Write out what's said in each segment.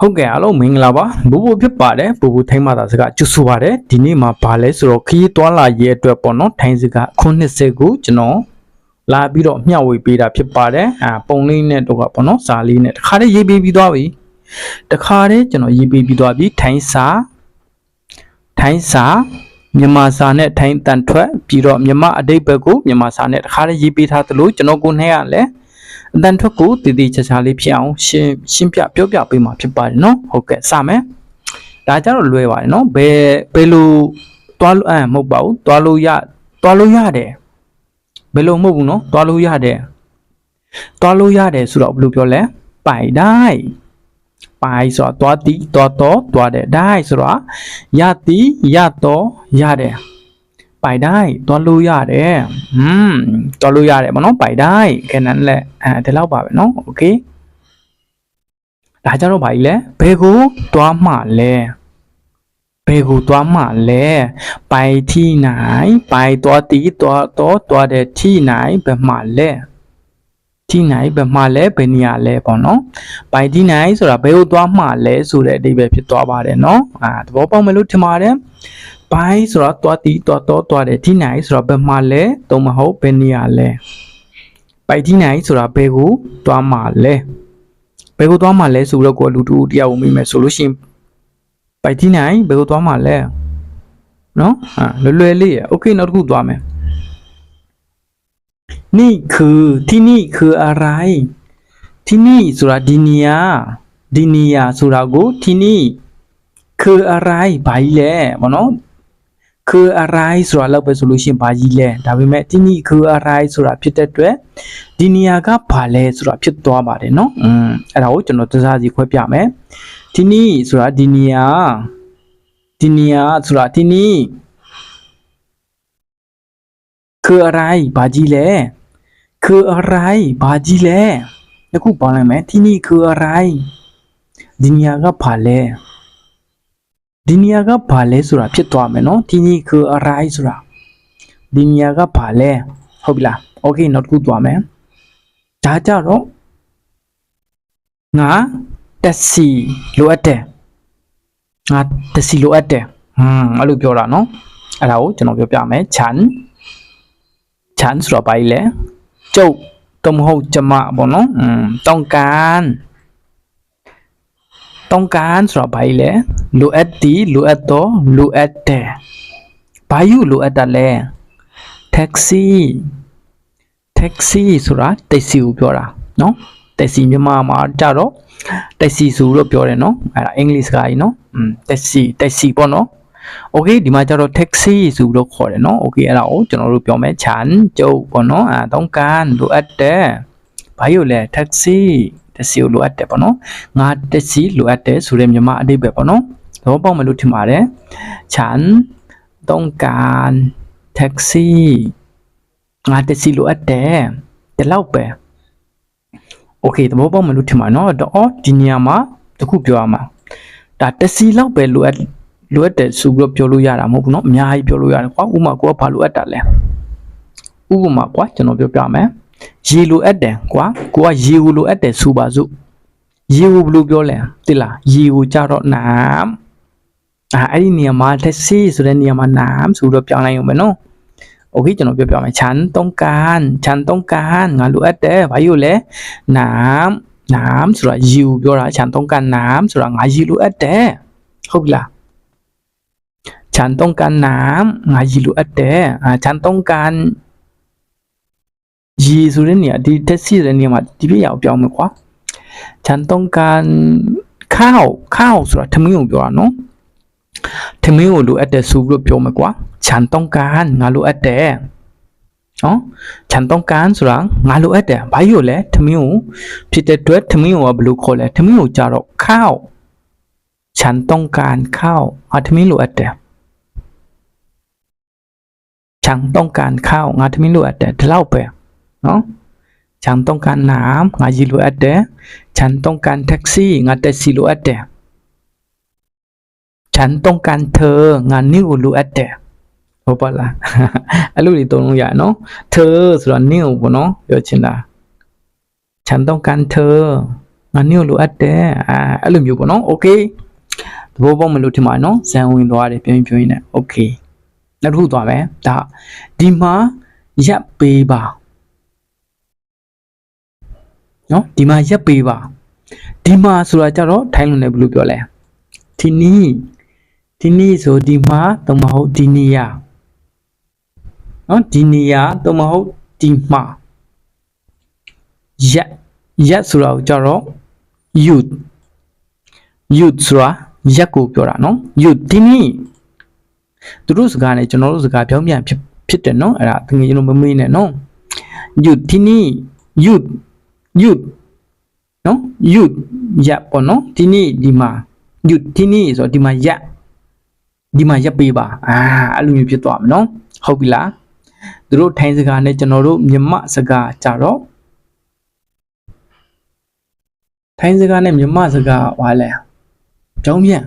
ဟုတ်ကဲ့အားလုံးမင်္ဂလာပါဘူဘူဖြစ်ပါတယ်ဘူဘူထိုင်းမာတာစကားကျူဆူပါတယ်ဒီနေ့မှာဗာလဲဆိုတော့ခရီးသွားလာရေးအတွက်ပေါ့နော်ထိုင်းစကားခုနှစ်စိကိုကျွန်တော်လာပြီးတော့မျှဝေပေးတာဖြစ်ပါတယ်အာပုံလေးနဲ့တော့ပေါ့နော်စာလေးနဲ့တခါတည်းရေးပေးပြီးသွားပြီတခါတည်းကျွန်တော်ရေးပေးပြီးသွားပြီထိုင်းစာထိုင်းစာမြန်မာစာနဲ့ထိုင်းတန်ထွက်ပြီးတော့မြန်မာအတိတ်ဘက်ကိုမြန်မာစာနဲ့တခါတည်းရေးပေးထားသလိုကျွန်တော်ကိုနှစ်ရလဲ အတန်ထွက်ကိုတည်တည်ချာချာလေးဖြစ်အောင်ရှင်းရှင်းပြပြောပြပေးမှာဖြစ်ပါတယ်နော်ဟုတ်ကဲ့စမယ်ဒါကြတော့လွယ်ပါတယ်နော်ဘယ်ဘယ်လိုသွားလို့အမ်မဟုတ်ပါဘူးသွားလို့ရသွားလို့ရတယ်ဘယ်လိုမဟုတ်ဘူးနော်သွားလို့ရတယ်သွားလို့ရတယ်ဆိုတော့ဘယ်လိုပြောလဲပိုင်တိုင်းပိုင်ဆိုတာသွားတီသွားတော့သွားတယ်တိုင်းဆိုတာရတီရတော့ရတယ် ပိုင်ได้တွားလို့ရတယ်อืมတွားလို့ရတယ်ဗောနော်ပိုင်ได้แค่นั้นแหละအဲဒီလောက်ပါပဲเนาะโอเคဒါကြတော့ဗာကြီးလဲဘယ်ကိုတွားမှလဲဘယ်ကိုတွားမှလဲပိုင်ที่ไหนไปตัวตีตัวตัวตัวတဲ့ที่ไหนဘယ်မှလဲที่ไหนဘယ်မှလဲဘယ်နေရာလဲပေါ့နော်ပိုင်ที่ไหนဆိုတာဘယ်ကိုတွားမှလဲဆိုတဲ့အဓိပ္ပာယ်ဖြစ်သွားပါတယ်เนาะအာသဘောပေါက်မယ်လို့ထင်ပါတယ် ဘိုင်းဆိုတော့တွားတီတွားတော့တွားတယ်ที่ไหนဆိုတော့ဘယ်မှလဲတုံးမဟုတ်ဘယ်နေရာလဲပိုင်ที่ไหนဆိုတာဘယ်ကိုတွားမှလဲဘယ်ကိုတွားမှလဲဆိုတော့ကိုယ်လူတူတယောက်ကိုမိမယ်ဆိုလို့ရှိရင်ပိုင်ที่ไหนဘယ်ကိုတွားမှလဲနော်အာလွယ်လွယ်လေးရโอเคနောက်တစ်ခုတွားမယ်นี่คือที่นี่คืออะไร ที่นี่ဆိုတာဒီနေရာဒီနေရာဆိုတာကိုที่นี่คืออะไรဘာကြီးလဲဗောနော် คืออะไรဆိုတာလောက်ပဲဆိုလို့ရှိရင်ဘာကြီးလဲဒါပေမဲ့ที่นี่คืออะไรဆိုတာဖြစ်တဲ့အတွက်ဒီနေရာကဘာလဲဆိုတာဖြစ်သွားပါတယ်เนาะอืมအဲ့ဒါကိုကျွန်တော်တစားစီခွဲပြမယ်ที่นี่ဆိုတာဒီနေရာဒီနေရာဆိုတာที่นี่คืออะไรဘာကြီးလဲคืออะไรဘာကြီးလဲတခုပေါင်းလိုက်မယ်ที่นี่คืออะไรဒီနေရာကဘာလဲ ဒီနေရာကဘာလဲဆိုတာဖြစ်သွားမယ်เนาะที่นี่คืออะไรဆိုတာဒီနေရာကဘာလဲဟုတ်ပြီလားโอเคနောက်တစ်ခုသွားမယ်ဒါကြတော့ငါတက်စီလိုအပ်တယ်ငါတက်စီလိုအပ်တယ်ဟွန်းအဲ့လိုပြောတာเนาะအဲ့ဒါကိုကျွန်တော်ပြောပြမယ်ခြံခြံဆိုတော့ဘာကြီးလဲကျုပ်တမဟုတ်ကျမပေါ့နော်อืมต้องการต้องการဆိုတော့ဘာကြီးလဲ လိုအပ်သည်လိုအပ်တော့လိုအပ်တယ်ဘာယူလိုအပ်တာလဲ taxi taxi ဆိုတာတက်စီကိုပြောတာเนาะတက်စီမြန်မာမှာကြတော့တက်စီဆိုလို့ပြောတယ်เนาะအဲ့ဒါအင်္ဂလိပ်စကားကြီးเนาะอืมတက်စီတက်စီပေါ့เนาะ โอเคဒီမှာကျတော့ taxi ဆိုပြီးတော့ခေါ်တယ်เนาะโอเคအဲ့ဒါကိုကျွန်တော်တို့ပြောမယ်ခြံကျုပ်ပေါ့เนาะအဲต้องการလိုအပ်တယ်ဘာလို့လဲ taxi taxi ကိုလိုအပ်တယ်ပေါ့เนาะငါ taxi လိုအပ်တယ်ဆိုတဲ့မြန်မာအဓိပ္ပာယ်ပေါ့เนาะ သဘောပေါက်မယ်လို့ထင်ပါတယ်ခြံต้องการ taxi ငါ taxi လိုအပ်တယ်ဒီလောက်ပဲโอเคသဘောပေါက်မယ်လို့ထင်ပါเนาะတော့ဒီနေရာမှာတခုပြောရမှာဒါ taxi လောက်ပဲလိုအပ် လိုအပ်တယ်ဆိုပြီးတော့ပြောလို့ရတာမဟုတ်ဘူးเนาะအများကြီးပြောလို့ရတယ်ကွာဥပမာကိုကဘာလိုအပ်တာလဲဥပမာကွာကျွန်တော်ပြောပြမယ်ရေလိုအပ်တယ်ကွာကိုကရေကိုလိုအပ်တယ်ဆိုပါစို့ရေကိုဘယ်လိုပြောလဲတိလားရေကိုကြတော့နာမ် အာအဲ့ဒီနေရာမှာတက်စီဆိုတဲ့နေရာမှာနာမ်ဆိုတော့ပြောင်းလိုက်အောင်မယ်နော်โอเคကျွန်တော်ပြောပြမယ်ฉันต้องการฉันต้องการငါလိုအပ်တယ်ဘာလို့လဲน้ำน้ำဆိုတာရေကိုပြောတာฉันต้องการน้ำဆိုတာငါရေလိုအပ်တယ်ဟုတ်ပြီလား ฉันต้องการน้ำငါရေလိုအပ်တယ်အာฉันต้องการရေဆိုတဲ့နေရာဒီတက်စီတဲ့နေရာမှာဒီပြရအောင်ပြောင်းမယ်ကွာฉันต้องการข้าวข้าวဆိုတာထမင်းကိုပြောတာနော် ထမင်းကိုလိုအပ်တယ်ဆိုပြီးတော့ပြောမယ်ကွာฉันต้องการငါလိုအပ်တယ်နော်ฉันต้องการဆိုတာငါလိုအပ်တယ်ဘာလို့လဲထမင်းကိုဖြစ်တဲ့အတွက်ထမင်းကိုကဘယ်လိုခေါ်လဲထမင်းကိုကြတော့ข้าวฉันต้องการข้าวငါထမင်းလိုအပ်တယ် ฉันต้องการข้าวงาทมิလိုအပ်တယ်ဒီလောက်ပဲနော်ฉันต้องการน้ำงายีလိုအပ်တယ်ฉันต้องการแท็กซี่งาแท็กซี่လိုအပ်တယ် ฉันต้องการเธองานิ่ကိုလိုအပ်တယ်ဟုတ်ပါလားအဲ့လိုတွေသုံးလို့ရတယ်နော်เธอဆိုတော့နင့်ကိုပေါ့နော်ပြောချင်တာฉันต้องการเธอ ငါနင့်ကိုလိုအပ်တယ်အဲအဲ့လိုမျိုးပေါ့နော်โอเคသဘောပေါက်မလို့ထင်ပါနော်ဇန်ဝင်သွားတယ်ပြင်းပြင်းနဲ့โอเคနောက်တစ်ခုသွားမယ်ဒါဒီမှာရပ်ပေးပါနော်ဒီမှာရပ်ပေးပါဒီမှာဆိုတာကြတော့ထိုင်းလုံးနဲ့ဘယ်လိုပြောလဲဒီနီး ဒီနီးဆိုဒီမှာတော့မဟုတ်ဒီနီးရနော်ဒီနီးရတော့မဟုတ်ဒီမှာရက်ရက်ဆိုတာကိုကြတော့ youth youth ဆိုတာရက်ကိုပြောတာနော် youth ဒီနေ့သူတို့စကားနဲ့ကျွန်တော်တို့စကားပြောင်းပြန်ဖြစ်ဖြစ်တယ်နော်အဲ့ဒါတကယ်ကျွန်တော်မမေးနဲ့နော် youth ဒီနေ့ youth youth နော် youth ရက်ပေါ့နော်ဒီနေ့ဒီမှာ youth ဒီနေ့ဆိုတော့ဒီမှာရက် ဒီမှာရက်ပေးပါအာအဲ့လိုမျိုးဖြစ်သွားမယ်နော်ဟုတ်ပြီလားသူတို့ထိုင်းစကားနဲ့ကျွန်တော်တို့မြန်မာစကားကြတော့ ထိုင်းစကားနဲ့မြန်မာစကားဟွာလဲကြောင်းပြန်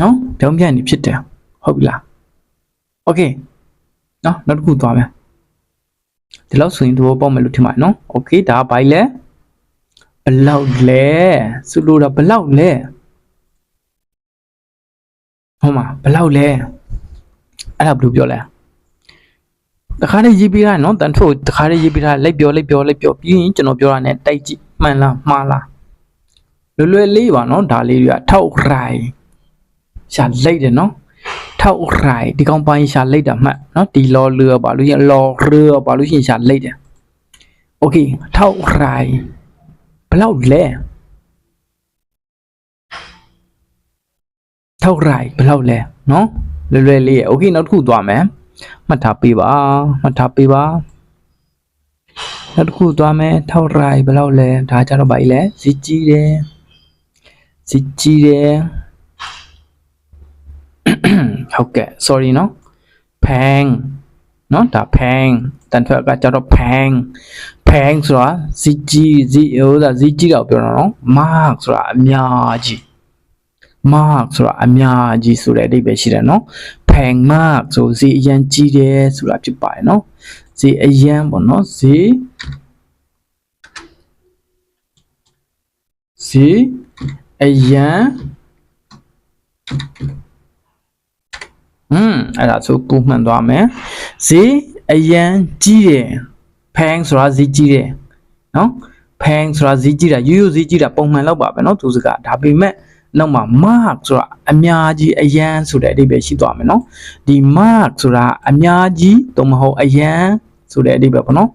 နော်ကြောင်းပြန်နေဖြစ်တယ်ဟုတ်ပြီလားโอเคနော်နောက်တစ်ခုသွားမယ်ဒီလောက်ဆိုရင်သဘောပေါက်မယ်လို့ထင်ပါတယ်နော်โอเคဒါကဘာလဲဘလောက်လဲဆိုလိုတာဘလောက်လဲ ဟုတ်မှာဘလောက်လဲအဲ့ဒါဘယ်လိုပြောလဲတခါတည်းရေးပေးတာနော်တန်ထို့တခါတည်းရေးပေးတာလိုက်ပြောလိုက်ပြောလိုက်ပြောပြီးရင်ကျွန်တော်ပြောတာ ਨੇ တိုက်ကြည့်မှန်လားမှားလားလွယ်လွယ်လေးပါနော်ဒါလေးတွေကထောက်ရိုင်ရှာလိုက်တယ်နော်ထောက်ရိုင်ဒီကောင်ပိုင်းရှာလိုက်တာမှတ်နော်ဒီလော်လျပါလို့ရင်လော်ရပါလို့ရှိရင်ရှာလိုက်တယ်โอเคထောက်ရိုင်ဘယ်လောက်လဲ ထောက်ရိုင်ဘယ်လောက်လဲနော်လွယ်လွယ်လေးရโอเคနောက်တစ်ခုသွားမယ်မှတ်ထားပေးပါမှတ်ထားပေးပါနောက်တစ်ခုသွားမယ်ထောက်ရိုင်ဘယ်လောက်လဲဒါကြတော့ဗာကြီးလဲဇီကြီးတယ်ဇီကြီးတယ် ဟုတ်ကဲ့ sorry เนาะแพงเนาะဒါแพงတန်ထွက်ကကြတော့แพงแพงဆိုတာဇီကြီးဇီဟိုဒါဇီကြီးတော့ပြောတော့เนาะ mark ဆိုတာအများကြီး mark ဆိုတာအများကြီးဆိုတဲ့အဓိပ္ပာယ်ရှိတယ်เนาะแพงมากဆိုဇီအရန်ကြီးတယ်ဆိုတာဖြစ်ပါတယ်เนาะဇီအရန်ပေါ့เนาะဇီဇီအရန် อืมအဲ့ဒါဆိုကိုမှန်သွားမယ်ဈေးအရန်ကြီးတယ်ဖန်းဆိုတာဈေးကြီးတယ်နော်ဖန်းဆိုတာဈေးကြီးတာရိုးရိုးဈေးကြီးတာပုံမှန်လောက်ပါပဲเนาะသူစကားဒါပေမဲ့ နောက်မှာ mark ဆိုတာအများကြီးအရန်ဆိုတဲ့အဓိပ္ပာယ်ရှိသွားမယ်နော်ဒီ mark ဆိုတာအများကြီးသို့မဟုတ်အရန်ဆိုတဲ့အဓိပ္ပာယ်ပေါ့နော်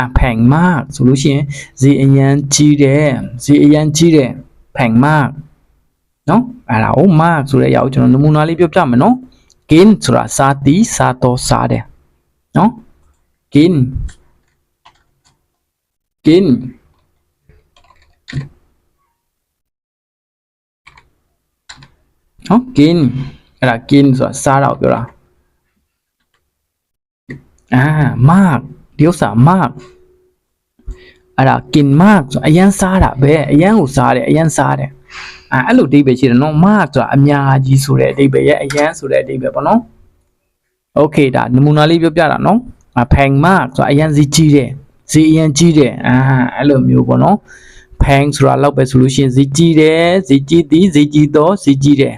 အဖန် mark ဆိုလို့ရှိရင်ဈေးအရန်ကြီးတယ်ဈေးအရန်ကြီးတယ်ဖန် mark နော်အဲ့ဒါကို mark ဆိုတဲ့အရာကိုကျွန်တော်နမူနာလေးပြောပြမယ်နော် gain ဆိုတာစားတီးစားတော့စားတယ်နော် gain gain နော် gain အဲ့ဒါ gain ဆိုတာစားတာကိုပြောတာအာ mark ဒီဥစ္စာ mark အဲ့ဒါ gain mark ဆိုအရန်စားတာပဲအရန်ကိုစားတယ်အရန်စားတယ်အဲ့လိုအဓိပ္ပာယ်ရှိတယ်နော် mark ဆိုတာအများကြီးဆိုတဲ့အဓိပ္ပာယ်ရဲ့အရန်ဆိုတဲ့အဓိပ္ပာယ်ပေါ့နော် okay ဒါနမူနာလေးပြောပြတာနော် pang mark ဆိုတာအရန်စီးကြီးတယ်ဈေးအရန်ကြီးတယ်အာအဲ့လိုမျိုးပေါ့နော် pang ဆိုတာလောက်ပဲဆိုလို့ရှိရင်ဈေးကြီးတယ်ဈေးကြီးသည်ဈေးကြီးသောဈေးကြီးတယ်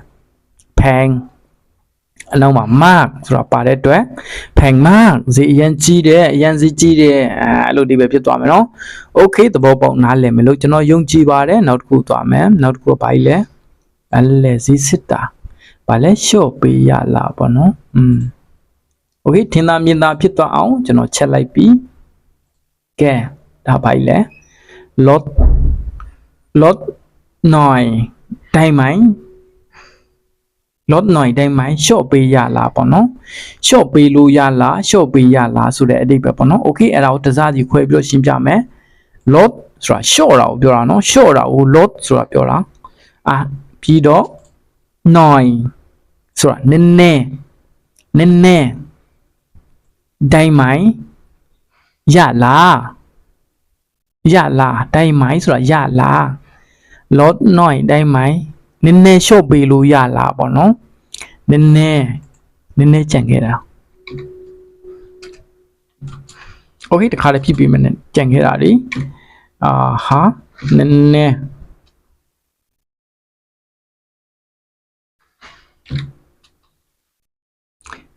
Pang အနောက်မှာ mark ဆိုတာပါတဲ့အတွက် Pang mark ဈေးအရန်ကြီးတယ်အရန်ဈေးကြီးတယ်အဲအဲ့လိုဒီပဲဖြစ်သွားမယ်နော် Okay သဘောပေါက်နားလည်မယ်လို့ကျွန်တော်ယုံကြည်ပါတယ်နောက်တစ်ခုသွားမယ်နောက်တစ်ခုကဘာကြီးလဲအလဲဈေးစစ်တာဘာလဲရှော့ပေးရလားပေါ့နော်อืม Okay ထင်သာမြင်သာဖြစ်သွားအောင်ကျွန်တော်ချက်လိုက်ပြီကဲဒါဘာကြီးလဲ lot lot 9တိုင်းမိုင်း not နိုင်တိုင်းမိုင်း short ပေးရလားပေါ့နော် short ပေးလို့ရလား short ပေးရလားဆိုတဲ့အဓိပ္ပာယ်ပေါ့နော် okay အဲ့ဒါကိုတစားစီခွဲပြီးတော့ရှင်းပြမယ် lot ဆိုတာ short တာကိုပြောတာနော် short တာကို lot ဆိုတာပြောတာအာပြီးတော့နိုင်ဆိုတာနည်းနည်းနည်းနည်းတိုင်းမိုင်းရလားရလားတိုင်းမိုင်းဆိုတာရလား lot နိုင်တိုင်းမိုင်း နည်းနည်းရှော့ပေးလို့ရလားပေါ့နော်နည်းနည်းနည်းနည်းကြံခဲ့တာโอเคတခါလည်းဖြစ်ပြီးမနဲ့ကြံခဲ့တာလေအာဟာ နည်းနည်း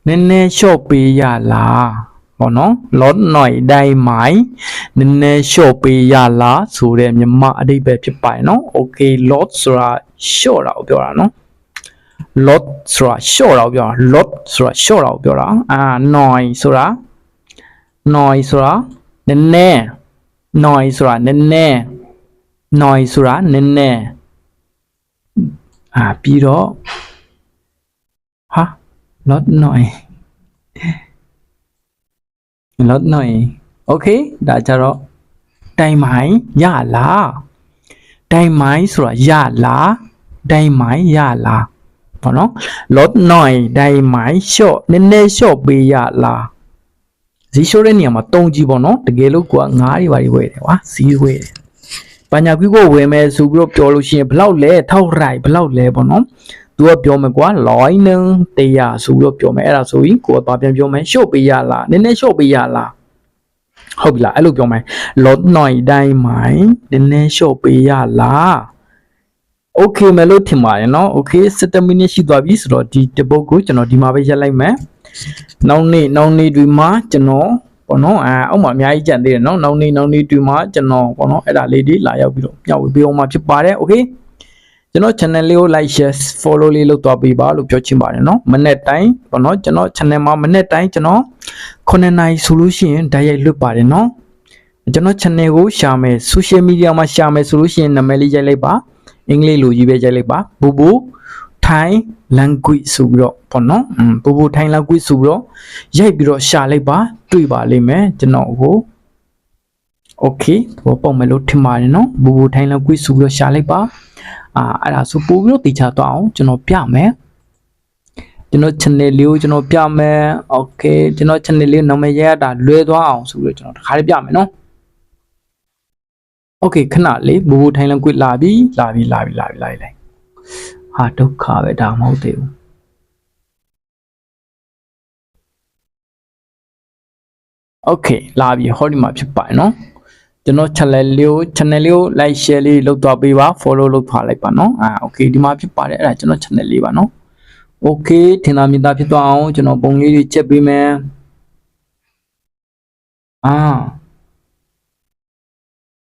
နည်းနည်းလျှော့ပေးရလား ပေါ့နော် lot noi dai mai နည်းနည်းလျှော့ပေးရလားဆိုတဲ့မြမအတိတ်ပဲဖြစ်ပါတယ်နော် okay lot ဆိုတာလျှော့တာကိုပြောတာနော် lot ဆိုတာလျှော့တာကိုပြောတာ lot ဆိုတာလျှော့တာကိုပြောတာအာ noi ဆိုတာ noi ဆိုတာနည်းနည်း noi ဆိုတာနည်းနည်း noi ဆိုတာနည်းနည်းအာပြီးတော့ဟာ lot noi lot noise okay ဒါကြတော့တိုင်မိုင်းရလားတိုင်မိုင်းဆိုတာရလားတိုင်မိုင်းရလားဘောနော် lot noise တိုင်မိုင်း short နည်းနည်း short ပေးရလားဇီရှိုးတဲ့နေရာမှာတုံးကြည့်ပေါ့နော်တကယ်လို့ကိုကငားတွေပါတွေဝယ်တယ်ကွာဇီးဝယ်တယ်ပညာကွီးကိုဝယ်မယ်ဆိုပြီးတော့ပြောလို့ရှိရင်ဘလောက်လဲထောက်ရိုက်ဘလောက်လဲပေါ့နော် သူကပြောမယ်ကွာလိုင်းနင်းတရားဆိုပြီးတော့ပြောမယ်အဲ့ဒါဆိုရင်ကိုကဘာပြန်ပြောမယ်ရှော့ပေးရလားနည်းနည်းရှော့ပေးရလားဟုတ်ပြီလားအဲ့လိုပြောမယ် lot หน่อยได้ไหมနည်းနည်းရှော့ပေးရလား okay မယ်လို့ထင်ပါတယ်เนาะ okay 7 minute ရှိသွားပြီဆိုတော့ဒီတပုတ်ကိုကျွန်တော်ဒီမှာပဲရက်လိုက်မယ်နောက်နေ့နောက်နေ့ဒီမှာကျွန်တော်ပေါ့နော်အာအောက်မှာအများကြီးကြံသေးတယ်เนาะနောက်နေ့နောက်နေ့ဒီမှာကျွန်တော်ပေါ့နော်အဲ့ဒါလေးဒီလာရောက်ပြီးတော့ညှောက်ဝေပေးအောင်မှာဖြစ်ပါတယ် okay ကျွန်တော် channel လေးကို like share follow လေးလုပ်သွားပေးပါလို့ပြောချင်ပါတယ်เนาะမနေ့တိုင်းပေါ့နော်ကျွန်တော် channel မှာမနေ့တိုင်းကျွန်တော်9နိုင်ဆိုလို့ရှိရင်ဓာတ်ရိုက်လွတ်ပါတယ်เนาะကျွန်တော် channel ကိုရှာမယ် social media မှာရှာမယ်ဆိုလို့ရှိရင်နာမည်လေးရိုက်လိုက်ပါအင်္ဂလိပ်လိုရေးပဲရိုက်လိုက်ပါဘူဘူထိုင်း language ဆိုပြီးတော့ပေါ့နော်อืมဘူဘူထိုင်း language ဆိုပြီးတော့ရိုက်ပြီးတော့ရှာလိုက်ပါတွေ့ပါလိမ့်မယ်ကျွန်တော်ကို okay ဘောပုံမယ်လို့ထင်ပါတယ်เนาะဘူဘူထိုင်း language ဆိုပြီးတော့ရှာလိုက်ပါ အာအဲ့ဒါဆိုပို့ပြီးတော့တေချာတော့အောင်ကျွန်တော်ပြမယ်ကျွန်တော် channel လေးကိုကျွန်တော်ပြမယ် okay ကျွန်တော် channel လေးနာမည်ရတာလွဲသွားအောင်ဆိုပြီးတော့ကျွန်တော်တစ်ခါလေးပြမယ်เนาะ okay ခဏလေးဘူဘူထိုင်လန်ကွစ်လာပြီလာပြီလာပြီလာပြီလာပြီလာပြီဟာဒုက္ခပဲဒါမဟုတ်သေးဘူး okay လာပြီဟောဒီမှာဖြစ်ပါနော် ကျွန်တော် channel လေးကို channel လေးကို like share လေးလုပ်သွားပေးပါ follow လုပ်ထားလိုက်ပါနော်အာ okay ဒီမှာဖြစ်ပါတယ်အဲ့ဒါကျွန်တော် channel လေးပါနော် okay ထင်သာမြင်သာဖြစ်သွားအောင်ကျွန်တော်ပုံလေးတွေချက်ပေးမယ်အာ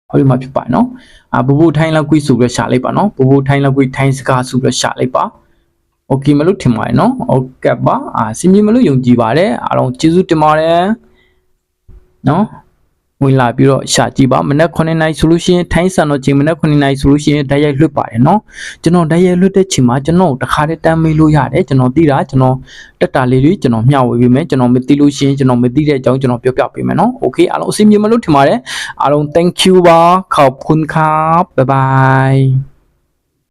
ဟောဒီမှာဖြစ်ပါနော်အာဘူဘူထိုင်းလောက်ကွီဆိုပြီးရှာလိုက်ပါနော်ဘူဘူထိုင်းလောက်ကွီထိုင်းစကားဆိုပြီးရှာလိုက်ပါโอเคမလို့ထင်ပါတယ်နော်ဟုတ်ကဲ့ပါအာစင်မြင်မလို့ယုံကြည်ပါတယ်အားလုံးကျေးဇူးတင်ပါတယ်နော် ဝင်လာပြီးတော့ရှာကြည့်ပါမနက်9နာရီဆိုလို့ရှိရင်ထိုင်းစံတော့ချိန်မနက်9နာရီဆိုလို့ရှိရင်ဓာတ်ရိုက်လွတ်ပါတယ်နော်ကျွန်တော်ဓာတ်ရိုက်လွတ်တဲ့ချိန်မှာကျွန်တော်တခါတည်းတမ်းမေးလို့ရတယ်ကျွန်တော်သိတာကျွန်တော်တက်တာလေးတွေကျွန်တော်မျှဝေပေးမယ်ကျွန်တော်မသိလို့ရှိရင်ကျွန်တော်မသိတဲ့အကြောင်းကျွန်တော်ပြောပြပေးမယ်နော်โอเคအားလုံးအဆင်ပြေမလို့ထင်ပါတယ်အားလုံး thank you ပါขอบคุณครับบ๊ายบาย